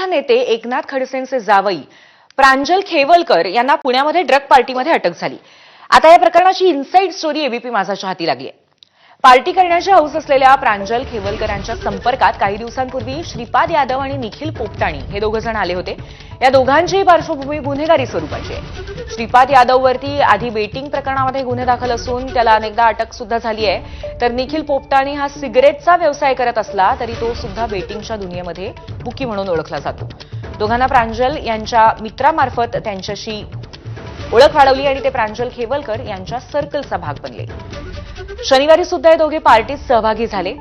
ज्येष्ठ नेते एकनाथ खडसेंचे जावई प्रांजल खेवलकर यांना पुण्यामध्ये ड्रग पार्टीमध्ये अटक झाली. आता या प्रकरणाची इनसाईड स्टोरी एबीपी माझाच्या हाती लागली आहे. पार्टी करण्याची हौस असलेल्या प्रांजल खेवलकरांच्या संपर्कात काही दिवसांपूर्वी श्रीपाद यादव आणि निखिल पोपटाणी हे दोघं जण आले होते. या दोघांचीही पार्श्वभूमी गुन्हेगारी स्वरूपाची आहे. श्रीपाद यादववरती आधी बेटिंग प्रकरणामध्ये गुन्हे दाखल असून त्याला अनेकदा अटक सुद्धा झाली आहे. तर निखिल पोपटाणी हा सिगरेटचा व्यवसाय करत असला तरी तो सुद्धा बेटिंगच्या दुनियेमध्ये बुकी म्हणून ओळखला जातो. दोघांना प्रांजल यांच्या मित्रामार्फत त्यांच्याशी ओळख वाढवली आणि ते प्रांजल खेवलकर यांच्या सर्कलचा भाग बनले. शनिवारी सुद्धा हे दोघे पार्टीत सहभागी झाले.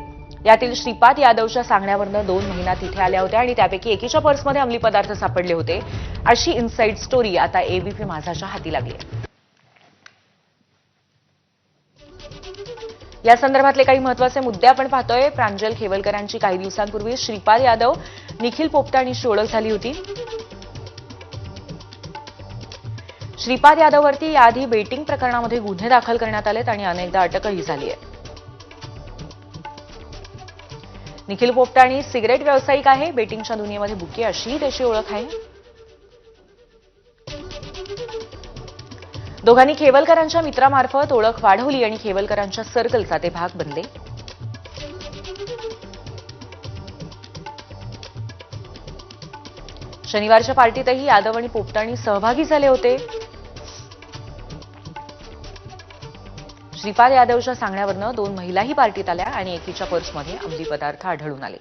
यातील श्रीपाद यादवच्या सांगण्यावरनं दोन महिना तिथे आल्या होत्या आणि त्यापैकी एकीच्या पर्समध्ये अंमली पदार्थ सापडले होते. अशी इनसाईड स्टोरी आता एबीपी माझाच्या हाती लागली या संदर्भातले काही महत्त्वाचे मुद्दे आपण पाहतोय. प्रांजल खेवलकरांची काही दिवसांपूर्वी श्रीपाद यादव निखिल पोपटाणीशी ओळख झाली होती. श्रीपाद यादववरती याआधी बेटिंग प्रकरणामध्ये गुन्हे दाखल करण्यात आलेत आणि अनेकदा अटकही झाली आहे निखिल पोपटाणी सिगरेट व्यावसायिक आहे. बेटिंगच्या दुनियेमध्ये बुके अशीही त्याची ओळख आहे. दोघांनी खेवलकरांच्या मित्रामार्फत ओळख वाढवली आणि खेवलकरांच्या सर्कलचा ते भाग बनले. शनिवारच्या पार्टीतही यादव आणि पोपटाणी सहभागी झाले होते. श्रीपाद यादवच्या सांगण्यावरनं दोन महिलाही पार्टीत आल्या आणि एकीच्या पर्समध्ये अंमली पदार्थ आढळून आले.